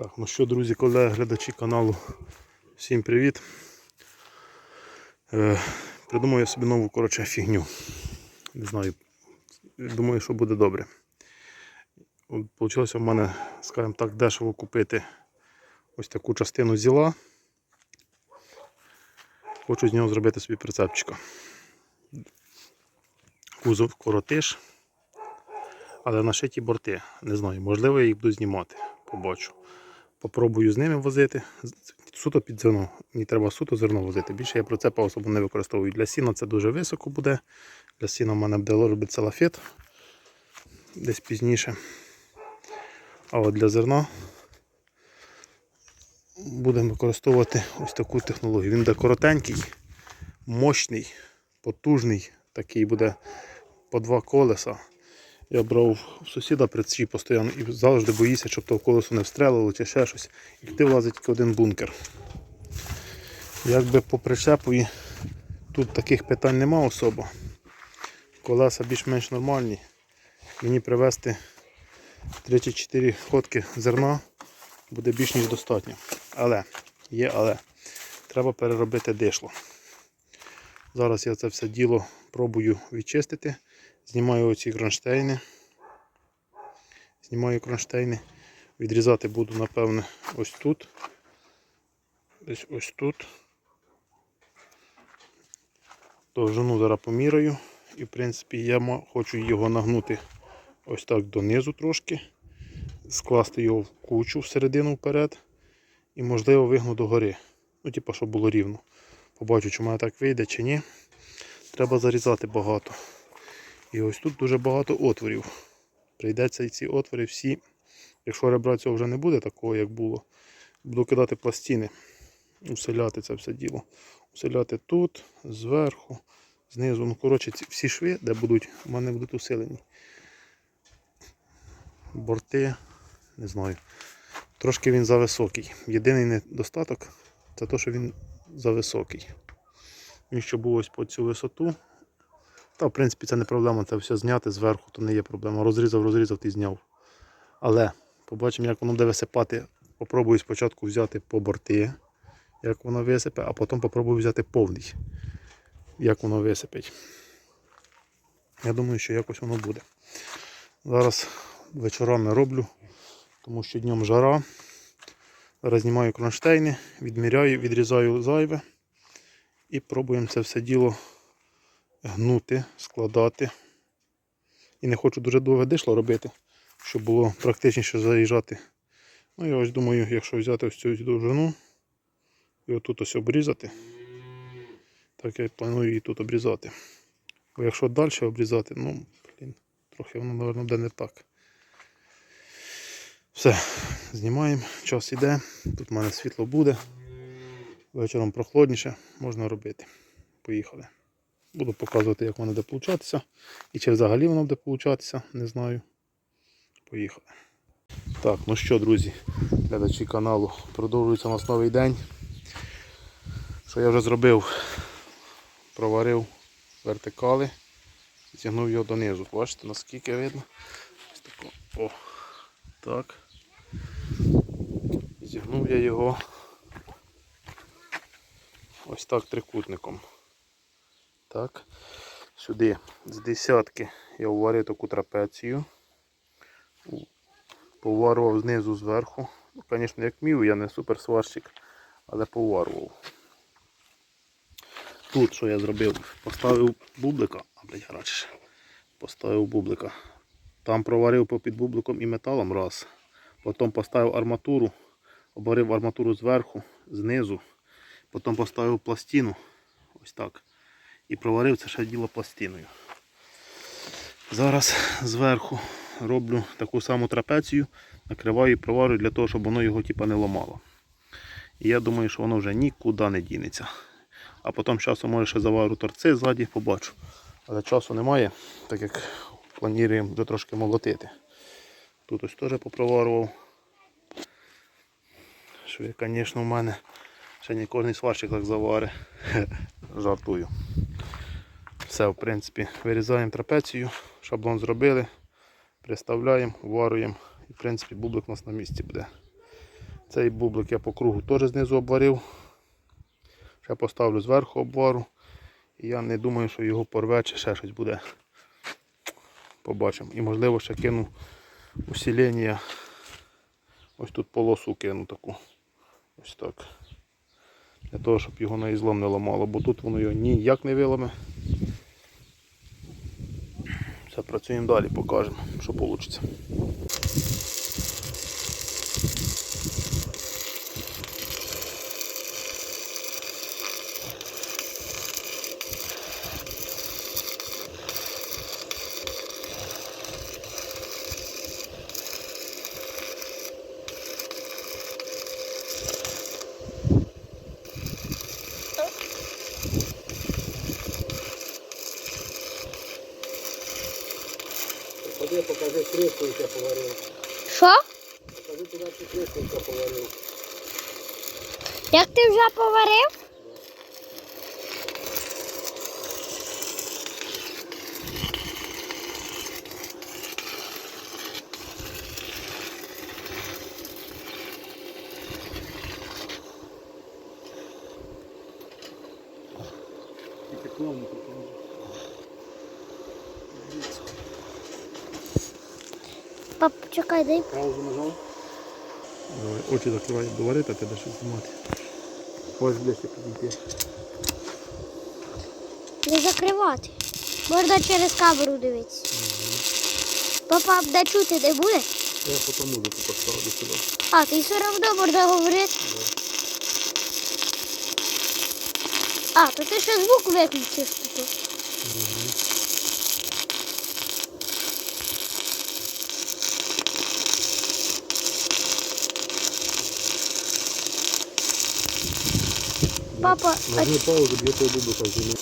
Так, ну що, друзі, колеги, глядачі каналу, всім привіт. Е, придумав собі нову коротше, фігню. Не знаю, думаю, що буде добре. Получилося в мене, скажімо так, дешево купити ось таку частину зіла. Хочу з нього зробити собі прицепчика. Кузов коротиш, але нашиті борти. Не знаю, можливо, я їх буду знімати. Побачу. Попробую з ними возити. Суто під зерно. Мені треба суто зерно возити. Більше я прицепа особо не використовую. Для сіна це дуже високо буде. Для сіна в мене буде робити лафет десь пізніше. А от для зерна будемо використовувати ось таку технологію. Він буде коротенький, мощний, потужний. Такий буде по два колеса. Я брав в сусіда приціп постійно і завжди боїся, щоб того колесо не встрелило чи ще щось. І ти влазить тільки один бункер. Якби по причепові тут таких питань нема особо. Колеса більш-менш нормальні. Мені привезти 3-4 ходки зерна буде більш ніж достатньо. Але, є але, треба переробити дишло. Зараз я це все діло пробую відчистити. Знімаю оці кронштейни. Знімаю кронштейни. Відрізати буду, напевне, ось тут. Десь ось тут. Довжину зараз поміряю. І в принципі я хочу його нагнути ось так донизу трошки. Скласти його в кучу всередину вперед. І можливо вигну до гори. Ну, типу, щоб було рівно. Побачу, чи в мене так вийде, чи ні. Треба зарізати багато. І ось тут дуже багато отворів. Прийдеться і ці отвори всі. Якщо ребра цього вже не буде такого, як було, буду кидати пластини, уселяти це все діло. Уселяти тут, зверху, знизу. Ну, коротше, всі шви, де будуть, в мене будуть усилені. Борти, не знаю. Трошки він зависокий. Єдиний недостаток це те, що він зависокий. Він ще був ось по цю висоту. Та, в принципі, це не проблема, це все зняти зверху, то не є проблема. Розрізав, розрізав ти зняв. Але побачимо, як воно буде висипати. Попробую спочатку взяти по борти, як воно висипе, а потім попробую взяти повний, як воно висипить. Я думаю, що якось воно буде. Зараз вечорами роблю, тому що днем жара. Зараз знімаю кронштейни, відміряю, відрізаю зайве і пробуємо це все діло гнути, складати. І не хочу дуже довге дишло робити, щоб було практичніше заїжджати. Ну я ось думаю, якщо взяти ось цю довжину і отут ось обрізати, так я планую її тут обрізати. Бо якщо далі обрізати, ну, блін, трохи воно, мабуть, буде не так. Все, знімаємо, час іде, тут в мене світло буде. Вечором прохолодніше, можна робити. Поїхали. Буду показувати, як воно буде получатися. І чи взагалі воно буде получатися, не знаю. Поїхали. Так, ну що, друзі, глядачі каналу, продовжується у нас новий день. Що я вже зробив? Проварив вертикали, зігнув його донизу. Бачите, наскільки видно? Ось тако. О, так. Зігнув я його ось так трикутником. Так. Сюди з десятки я уварив таку трапецію. Поварував знизу зверху. Ну, звісно, як мів, я не супер сварщик, але поварував. Тут що я зробив? Поставив бублика, а блядь, гаряче. Поставив бублика. Там проварив попід бубликом і металом раз. Потім поставив арматуру, обварив арматуру зверху, знизу. Потім поставив пластину. Ось так. І проварив це ще діло пластиною. Зараз зверху роблю таку саму трапецію, накриваю і проварю для того, щоб воно його типа, не ламало. І я думаю, що воно вже нікуди не дінеться. А потім часом може ще заварю торци ззаді, побачу. Але часу немає, так як плануємо вже трошки молотити. Тут ось теж попроварував. Що звісно, в мене ще не кожен сварщик так завари. Жартую. Все, в принципі, вирізаємо трапецію, шаблон зробили, приставляємо, варюємо. І в принципі бублик у нас на місці буде. Цей бублик я по кругу теж знизу обварив. Ще поставлю зверху обвару. І я не думаю, що його порве чи ще щось буде. Побачимо. І можливо ще кину усилення. Ось тут полосу кину таку. Ось так. Для того, щоб його на ізлом не ламало, бо тут воно його ніяк не виламе. Все, працюємо далі, покажемо, що вийде. Яке поварив. Що? Кажи, кришку, яке поварив. Як ти вже поварив? Пап, чекай, дай. Паузу нажав. Давай, очі закривай, доварити, а тебе щось знімати. Ось ближче підійти. Не закривати. Можна через камеру дивитися. Папа, де чути не буде? Я потім музику поставлю сюди. А, ти все одно можна говорити. А, то ти ще звук виключив тут. Папа, а Нажми паузу, б'є той бубика в землю.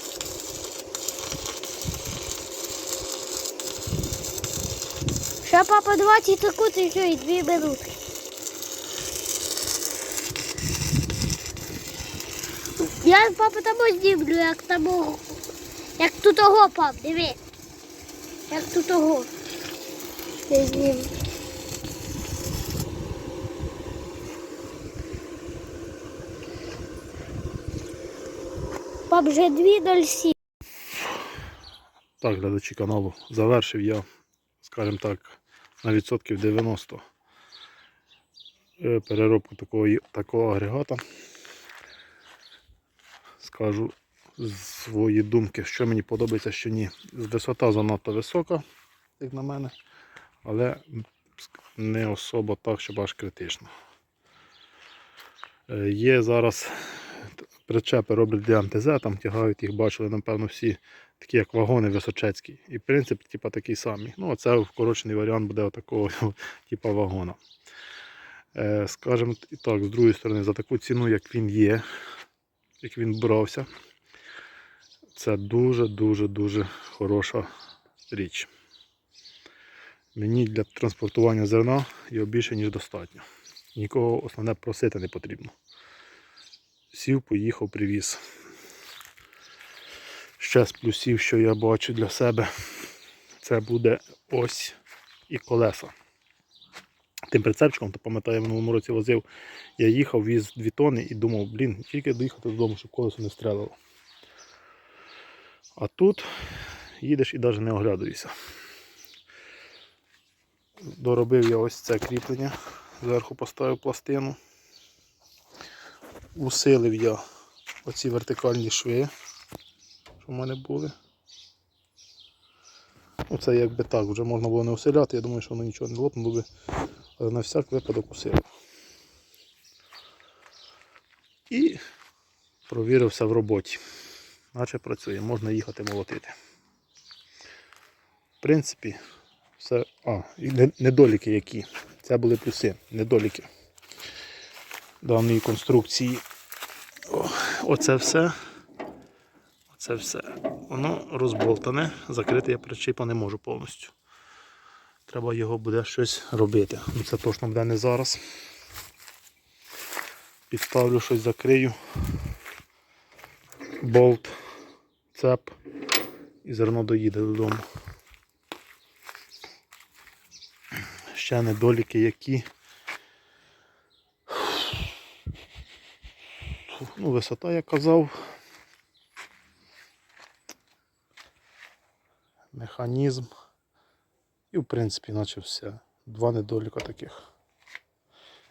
ще папа 20 секунд і все, і 2 минутки. Я папа тому знімлю, як там як тут того, пап, диви. Як тут того. Я знімлю. Пап, вже 2.07. Так, глядачі каналу, завершив я, скажімо так, на відсотків 90 е, переробку такого, такого агрегата. Скажу свої думки, що мені подобається, що ні. Висота занадто висока, як на мене, але не особо так, щоб аж критично. Е, Є зараз причепи роблять для МТЗ, там тягають їх, бачили, напевно, всі такі як вагони височецькі. І принцип типу, такий самий. Ну, це вкорочений варіант буде такого типу вагона. Е, скажімо і так, з другої сторони, за таку ціну, як він є, як він брався, це дуже-дуже-дуже хороша річ. Мені для транспортування зерна його більше, ніж достатньо. Нікого основне просити не потрібно. Сів, поїхав, привіз. Ще з плюсів, що я бачу для себе, це буде ось і колеса. Тим прицепчиком, то пам'ятаю, я в минулому році возив, я їхав, віз 2 тони і думав, блін, тільки доїхати додому, щоб колесо не стрелило. А тут їдеш і навіть не оглядуєшся. Доробив я ось це кріплення, зверху поставив пластину. Усилив я оці вертикальні шви, що в мене були. Ну, це якби так, вже можна було не усиляти, я думаю, що воно нічого не лопнуло би, але на всяк випадок усилив. І провірився в роботі. Наче працює, можна їхати молотити. В принципі, все. А, і недоліки які. Це були плюси, недоліки даної конструкції. Оце все. Оце все. Воно розболтане, закрити я причіпа не можу повністю. Треба його буде щось робити. Ну, Це точно буде не зараз. Підставлю щось, закрию. Болт, цеп і зерно доїде додому. Ще недоліки які. Ну, висота, як казав. Механізм. І в принципі, наче все. Два недоліка таких.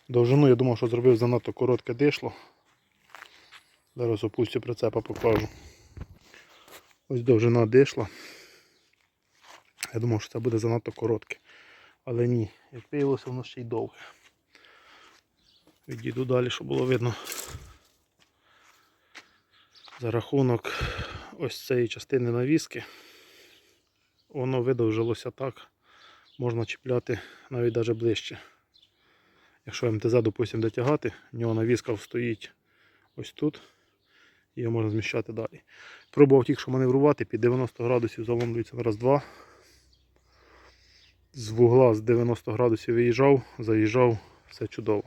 Довжину я думав, що зробив занадто коротке дишло. Зараз опустю прицепа покажу. Ось довжина дишла. Я думав, що це буде занадто коротке. Але ні, як виявилося, воно ще й довге. Відійду далі, щоб було видно. За рахунок ось цієї частини навіски. Воно видовжилося так. Можна чіпляти навіть даже ближче. Якщо МТЗ, допустимо, дотягати, в нього навіска стоїть ось тут. І його можна зміщати далі. Пробував тільки що маневрувати, під 90 градусів заломлюється на раз-два. З вугла з 90 градусів виїжджав, заїжджав, все чудово.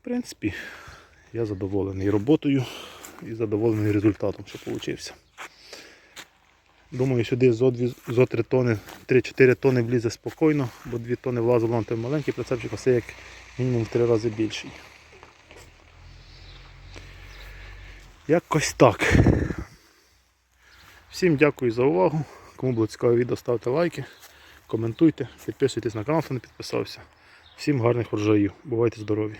В принципі, я задоволений роботою і задоволений результатом, що вийшов. Думаю, сюди зо 2, зо 3 тони, 3-4 тони влізе спокійно, бо 2 тони влазило на той маленький прицепчик, а це як мінімум в 3 рази більший. Якось так. Всім дякую за увагу. Кому було цікаве відео, ставте лайки, коментуйте, підписуйтесь на канал, хто не підписався. Всім гарних врожаїв. Бувайте здорові!